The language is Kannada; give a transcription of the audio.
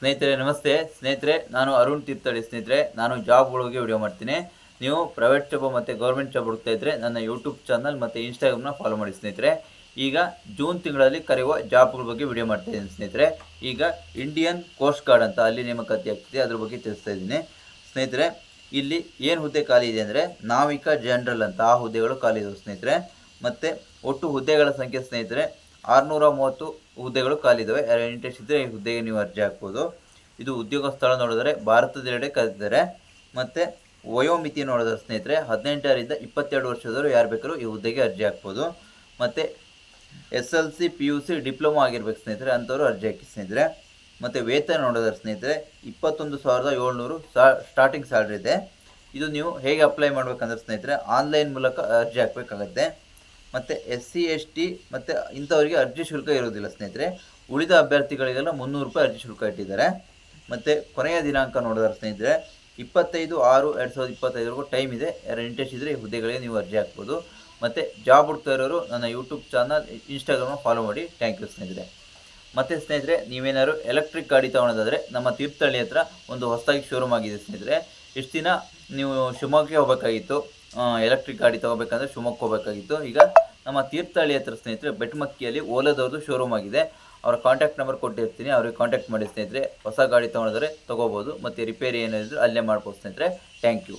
ಸ್ನೇಹಿತರೆ, ನಮಸ್ತೆ. ಸ್ನೇಹಿತರೆ, ನಾನು ಅರುಣ್ ತೀರ್ಥಹಳ್ಳಿ ಸ್ನೇಹಿತರೆ, ನಾನು ಜಾಬ್ಗಳಿಗೆ ವಿಡಿಯೋ ಮಾಡ್ತೀನಿ. ನೀವು ಪ್ರೈವೇಟ್ ಜಾಬ್ ಮತ್ತು ಗೌರ್ಮೆಂಟ್ ಜಾಬ್ ಹುಡುಕ್ತಾ ಇದ್ದರೆ ನನ್ನ ಯೂಟ್ಯೂಬ್ ಚಾನಲ್ ಮತ್ತು ಇನ್ಸ್ಟಾಗ್ರಾಮ್ನ ಫಾಲೋ ಮಾಡಿ ಸ್ನೇಹಿತರೆ. ಈಗ ಜೂನ್ ತಿಂಗಳಲ್ಲಿ ಕರೆಯುವ ಜಾಬ್ಗಳ ಬಗ್ಗೆ ವಿಡಿಯೋ ಮಾಡ್ತಾ ಇದ್ದೀನಿ ಸ್ನೇಹಿತರೆ. ಈಗ ಇಂಡಿಯನ್ ಕೋಸ್ಟ್ ಗಾರ್ಡ್ ಅಂತ ಅಲ್ಲಿ ನೇಮಕಾತಿ ಆಗ್ತಿದೆ. ಅದ್ರ ಬಗ್ಗೆ ತಿಳಿಸ್ತಾ ಇದ್ದೀನಿ. ಸ್ನೇಹಿತರೆ, ಇಲ್ಲಿ ಏನು ಹುದ್ದೆ ಖಾಲಿ ಇದೆ ಅಂದರೆ ನಾವಿಕ ಜನರಲ್ ಅಂತ ಆ ಹುದ್ದೆಗಳು ಖಾಲಿ ಇದಾವೆ ಸ್ನೇಹಿತರೆ. ಮತ್ತು ಒಟ್ಟು ಹುದ್ದೆಗಳ ಸಂಖ್ಯೆ ಸ್ನೇಹಿತರೆ ಆರುನೂರ ಮೂವತ್ತು ಹುದ್ದೆಗಳು ಖಾಲಿದ್ದಾವೆ ಯಾರು ಇಂಟ್ರೆಸ್ಟ್ ಇದ್ದರೆ ಈ ಹುದ್ದೆಗೆ ನೀವು ಅರ್ಜಿ ಹಾಕ್ಬೋದು. ಇದು ಉದ್ಯೋಗ ಸ್ಥಳ ನೋಡಿದರೆ ಭಾರತದೆಲ್ಲೆಡೆ ಕರೆದಿದ್ದಾರೆ. ಮತ್ತು ವಯೋಮಿತಿ ನೋಡಿದ್ರೆ ಸ್ನೇಹಿತರೆ, ಹದಿನೆಂಟರಿಂದ ಇಪ್ಪತ್ತೆರಡು ವರ್ಷದವರು ಯಾರು ಬೇಕಾದ್ರೂ ಈ ಹುದ್ದೆಗೆ ಅರ್ಜಿ ಹಾಕ್ಬೋದು. ಮತ್ತು S L C P U C diploma ಆಗಿರ್ಬೇಕು ಸ್ನೇಹಿತರೆ, ಅಂಥವ್ರು ಅರ್ಜಿ ಹಾಕಿ ಸ್ನೇಹಿತರೆ. ಮತ್ತು ವೇತನ ನೋಡಿದ್ರೆ ಸ್ನೇಹಿತರೆ, ಇಪ್ಪತ್ತೊಂದು ಸಾವಿರದ ಏಳ್ನೂರು ಸಾ ಸ್ಟಾರ್ಟಿಂಗ್ ಸ್ಯಾಲ್ರಿ ಇದೆ. ಇದು ನೀವು ಹೇಗೆ ಅಪ್ಲೈ ಮಾಡ್ಬೇಕಂದ್ರೆ ಸ್ನೇಹಿತರೆ ಆನ್ಲೈನ್ ಮೂಲಕ ಅರ್ಜಿ ಹಾಕಬೇಕಾಗತ್ತೆ. ಮತ್ತು ಎಸ್ ಸಿ ಎಸ್ ಟಿ ಮತ್ತು ಇಂಥವರಿಗೆ ಅರ್ಜಿ ಶುಲ್ಕ ಇರೋದಿಲ್ಲ ಸ್ನೇಹಿತರೆ. ಉಳಿದ ಅಭ್ಯರ್ಥಿಗಳಿಗೆಲ್ಲ ಮುನ್ನೂರು ರೂಪಾಯಿ ಅರ್ಜಿ ಶುಲ್ಕ ಇಟ್ಟಿದ್ದಾರೆ. ಮತ್ತು ಕೊನೆಯ ದಿನಾಂಕ ನೋಡಿದ್ರೆ ಸ್ನೇಹಿತರೆ. ಇಪ್ಪತ್ತೈದು, ಆರು, ಎರಡು ಸಾವಿರದ ಇಪ್ಪತ್ತೈದವರೆಗೂ ಟೈಮ್ ಇದೆ. ಯಾರು ಇಂಟ್ರೆಸ್ಟ್ ಇದ್ದರೆ ಈ ಹುದ್ದೆಗಳಿಗೆ ನೀವು ಅರ್ಜಿ ಹಾಕ್ಬೋದು. ಮತ್ತು ಜಾಬ್ ಹುಡ್ತಾ ಇರೋರು ನನ್ನ ಯೂಟ್ಯೂಬ್ ಚಾನಲ್, ಇನ್ಸ್ಟಾಗ್ರಾಮ್ ಫಾಲೋ ಮಾಡಿ. ಥ್ಯಾಂಕ್ ಯು ಸ್ನೇಹಿತರೆ. ಮತ್ತು ಸ್ನೇಹಿತರೆ, ನೀವೇನಾದ್ರು ಎಲೆಕ್ಟ್ರಿಕ್ ಗಾಡಿ ತೊಗೊಳೋದಾದರೆ ನಮ್ಮ ತೀರ್ಥಹಳ್ಳಿ ಹತ್ರ ಒಂದು ಹೊಸದಾಗಿ ಶೋರೂಮ್ ಆಗಿದೆ ಸ್ನೇಹಿತರೆ. ಇಷ್ಟು ದಿನ ನೀವು ಶಿವಮೊಗ್ಗಕ್ಕೆ ಹೋಗಬೇಕಾಗಿತ್ತು. ಎಲೆಕ್ಟ್ರಿಕ್ ಗಾಡಿ ತಗೋಬೇಕಂದ್ರೆ ಶಿವಮೊಗ್ಗ ಹೋಗಬೇಕಾಗಿತ್ತು. ಈಗ ನಮ್ಮ ತೀರ್ಥಹಳ್ಳಿ ಹತ್ರ ಸ್ನೇಹಿತರೆ, ಬೆಟ್ಮಕ್ಕಿಯಲ್ಲಿ ಓಲಾದವ್ರದ್ದು ಶೋರೂಮ್ ಆಗಿದೆ. ಅವರ ಕಾಂಟ್ಯಾಕ್ಟ್ ನಂಬರ್ ಕೊಟ್ಟಿರ್ತೀನಿ, ಅವ್ರಿಗೆ ಕಾಂಟ್ಯಾಕ್ಟ್ ಮಾಡಿ ಸ್ನೇಹಿತರೆ. ಹೊಸ ಗಾಡಿ ತೊಗೊಂಡಿದ್ರೆ ತೊಗೋಬೋದು, ಮತ್ತು ರಿಪೇರಿ ಏನಾದರೂ ಅಲ್ಲೇ ಮಾಡ್ಬೋದು ಸ್ನೇಹಿತರೆ. Thank you